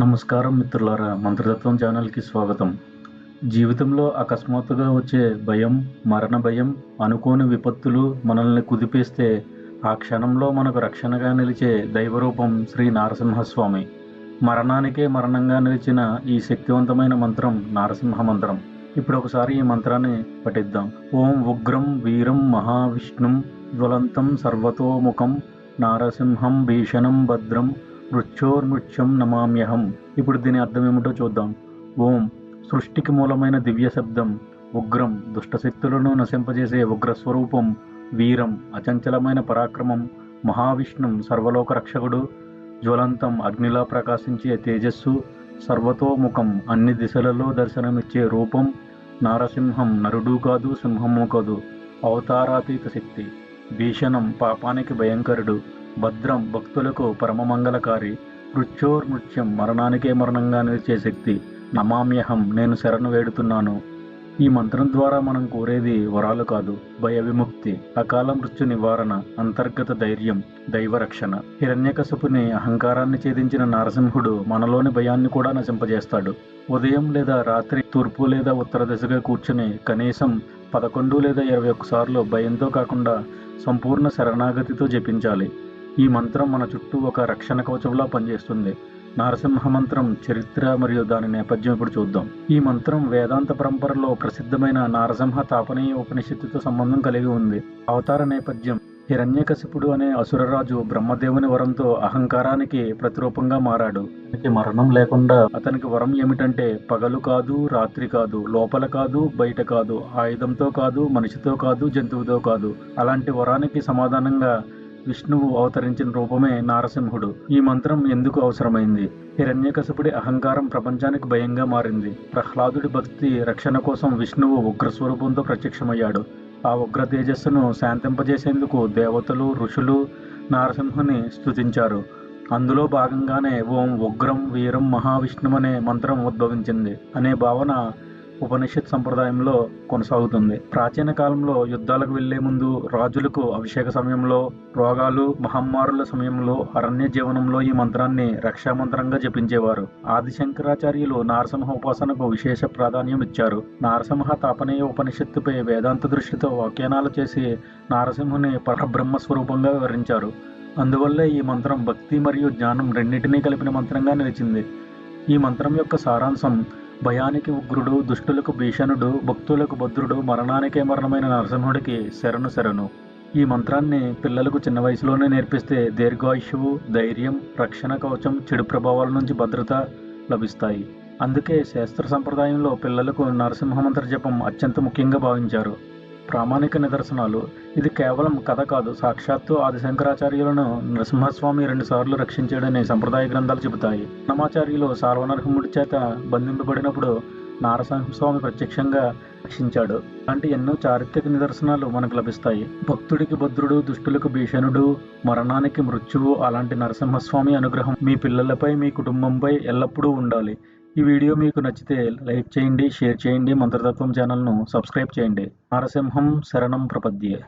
నమస్కారం మిత్రులారా మంత్రతత్వం ఛానల్కి స్వాగతం. జీవితంలో అకస్మాత్తుగా వచ్చే భయం మరణ భయం అనుకోని విపత్తులు మనల్ని కుదిపేస్తే ఆ క్షణంలో మనకు రక్షణగా నిలిచే దైవరూపం శ్రీ నారసింహస్వామి. మరణానికే మరణంగా నిలిచిన ఈ శక్తివంతమైన మంత్రం నారసింహ మంత్రం. ఇప్పుడు ఒకసారి ఈ మంత్రాన్ని పఠిద్దాం. ఓం ఉగ్రం వీరం మహావిష్ణుం జ్వలంతం సర్వతోముఖం నారసింహం భీషణం భద్రం నృత్యోర్నృత్యం నమామ్యహం. ఇప్పుడు దీని అర్థం ఏమిటో చూద్దాం. ఓం సృష్టికి మూలమైన దివ్య శబ్దం ఉగ్రం దుష్టశక్తులను నశింపజేసే ఉగ్రస్వరూపం వీరం అచంచలమైన పరాక్రమం మహావిష్ణుం సర్వలోక రక్షకుడు జ్వలంతం అగ్నిలా ప్రకాశించే తేజస్సు సర్వతోముఖం అన్ని దిశలలో దర్శనమిచ్చే రూపం నారసింహం నరుడు కాదు సింహము కాదు అవతారాతీత శక్తి భీషణం పాపానికి భయంకరుడు భద్రం భక్తులకు పరమమంగళకారి మృత్యోర్మృత్యం మరణానికే మరణంగా నిలిచే శక్తి. నమామ్యహం నేను శరణు వేడుతున్నాను. ఈ మంత్రం ద్వారా మనం కోరేది వరాలు కాదు భయ విముక్తి అకాల మృత్యు నివారణ అంతర్గత ధైర్యం దైవరక్షణ. హిరణ్యకశపుని అహంకారాన్ని ఛేదించిన నరసింహుడు మనలోని భయాన్ని కూడా నశింపజేస్తాడు. ఉదయం లేదా రాత్రి తూర్పు లేదా ఉత్తర దిశగా కూర్చుని కనీసం పదకొండు లేదా ఇరవై ఒక్కసార్లు భయంతో కాకుండా సంపూర్ణ శరణాగతితో జపించాలి. ఈ మంత్రం మన చుట్టూ ఒక రక్షణ కవచంలా పనిచేస్తుంది. నారసింహ మంత్రం చరిత్ర మరియు దాని నేపథ్యం ఇప్పుడు చూద్దాం. ఈ మంత్రం వేదాంత పరంపరలో ప్రసిద్ధమైన నారసింహ తాపనీయ ఉపనిషత్తుతో సంబంధం కలిగి ఉంది. అవతార నేపథ్యం హిరణ్యకశిపుడు అనే అసురరాజు బ్రహ్మదేవుని వరంతో అహంకారానికి ప్రతిరూపంగా మారాడు. అతనికి మరణం లేకుండా అతనికి వరం ఏమిటంటే పగలు కాదు రాత్రి కాదు లోపల కాదు బయట కాదు ఆయుధంతో కాదు మనిషితో కాదు జంతువుతో కాదు. అలాంటి వరానికి సమాధానంగా విష్ణువు అవతరించిన రూపమే నారసింహుడు. ఈ మంత్రం ఎందుకు అవసరమైంది? హిరణ్యకశపుడి అహంకారం ప్రపంచానికి భయంగా మారింది. ప్రహ్లాదుడి భక్తి రక్షణ కోసం విష్ణువు ఉగ్రస్వరూపంతో ప్రత్యక్షమయ్యాడు. ఆ ఉగ్ర తేజస్సును శాంతింపజేసేందుకు దేవతలు ఋషులు నారసింహుని స్తుతించారు. అందులో భాగంగానే ఓం ఉగ్రం వీరం మహావిష్ణువనే అనే మంత్రం ఉద్భవించింది. అనే భావన ఉపనిషత్ సంప్రదాయంలో కొనసాగుతుంది. ప్రాచీన కాలంలో యుద్ధాలకు వెళ్ళే ముందు రాజులకు అభిషేక సమయంలో రోగాలు మహమ్మారుల సమయంలో అరణ్య జీవనంలో ఈ మంత్రాన్ని రక్షామంత్రంగా జపించేవారు. ఆదిశంకరాచార్యులు నారసింహ ఉపాసనకు విశేష ప్రాధాన్యం ఇచ్చారు. నారసింహ తాపనీయ ఉపనిషత్తుపై వేదాంత దృష్టితో వ్యాఖ్యానాలు చేసి నారసింహుని పరబ్రహ్మ స్వరూపంగా వివరించారు. అందువల్లే ఈ మంత్రం భక్తి మరియు జ్ఞానం రెండింటినీ కలిపిన మంత్రంగా నిలిచింది. ఈ మంత్రం యొక్క సారాంశం భయానికి ఉగ్రుడు దుష్టులకు భీషణుడు భక్తులకు భద్రుడు మరణానికే మరణమైన నరసింహుడికి శరణు శరణు. ఈ మంత్రాన్ని పిల్లలకు చిన్న వయసులోనే నేర్పిస్తే దీర్ఘాయుషువు ధైర్యం రక్షణ కవచం చెడు ప్రభావాల నుంచి భద్రత లభిస్తాయి. అందుకే శాస్త్ర సంప్రదాయంలో పిల్లలకు నరసింహ మంత్ర జపం అత్యంత ముఖ్యంగా భావించారు. ప్రామాణిక నిదర్శనాలు. ఇది కేవలం కథ కాదు సాక్షాత్తు ఆదిశంకరాచార్యులను నరసింహస్వామి రెండుసార్లు రక్షించాడని సంప్రదాయ గ్రంథాలు చెబుతాయి. నమాచార్యులు సార్వనరసింహుడి చేత బంధింపబడినప్పుడు నారసింహస్వామి ప్రత్యక్షంగా రక్షించాడు. అలాంటి ఎన్నో చారిత్రక నిదర్శనాలు మనకు లభిస్తాయి. భక్తుడికి భద్రుడు దుష్టులకు భీషణుడు మరణానికి మృత్యువు అలాంటి నరసింహస్వామి అనుగ్రహం మీ పిల్లలపై మీ కుటుంబంపై ఎల్లప్పుడూ ఉండాలి. ఈ వీడియో మీకు నచ్చితే లైక్ చేయండి షేర్ చేయండి మంత్రతత్వం ఛానల్ను సబ్స్క్రైబ్ చేయండి. నరసింహం శరణం ప్రపద్యే.